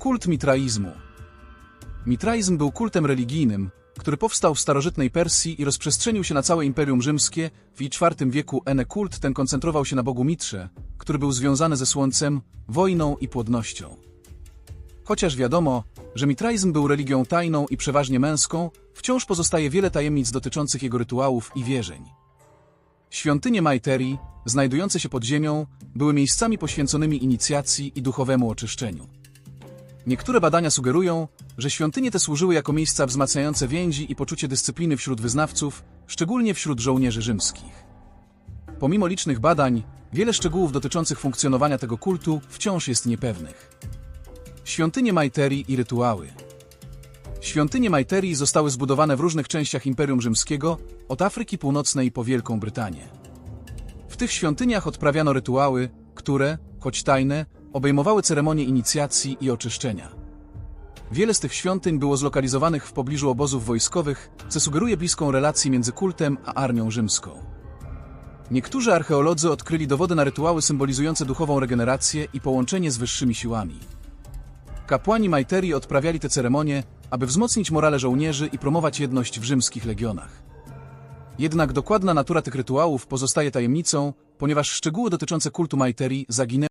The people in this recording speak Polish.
Kult mitraizmu. Mitraizm był kultem religijnym, który powstał w starożytnej Persji i rozprzestrzenił się na całe Imperium Rzymskie. W IV wieku Ene kult ten koncentrował się na bogu Mitrze, który był związany ze słońcem, wojną i płodnością. Chociaż wiadomo, że mitraizm był religią tajną i przeważnie męską, wciąż pozostaje wiele tajemnic dotyczących jego rytuałów i wierzeń. Świątynie Maiteri, znajdujące się pod ziemią, były miejscami poświęconymi inicjacji i duchowemu oczyszczeniu. Niektóre badania sugerują, że świątynie te służyły jako miejsca wzmacniające więzi i poczucie dyscypliny wśród wyznawców, szczególnie wśród żołnierzy rzymskich. Pomimo licznych badań, wiele szczegółów dotyczących funkcjonowania tego kultu wciąż jest niepewnych. Świątynie Maiteri i rytuały. Świątynie Maiteri zostały zbudowane w różnych częściach Imperium Rzymskiego, od Afryki Północnej po Wielką Brytanię. W tych świątyniach odprawiano rytuały, które, choć tajne, obejmowały ceremonie inicjacji i oczyszczenia. Wiele z tych świątyń było zlokalizowanych w pobliżu obozów wojskowych, co sugeruje bliską relację między kultem a armią rzymską. Niektórzy archeolodzy odkryli dowody na rytuały symbolizujące duchową regenerację i połączenie z wyższymi siłami. Kapłani Maiteri odprawiali te ceremonie, aby wzmocnić morale żołnierzy i promować jedność w rzymskich legionach. Jednak dokładna natura tych rytuałów pozostaje tajemnicą, ponieważ szczegóły dotyczące kultu Maiteri zaginęły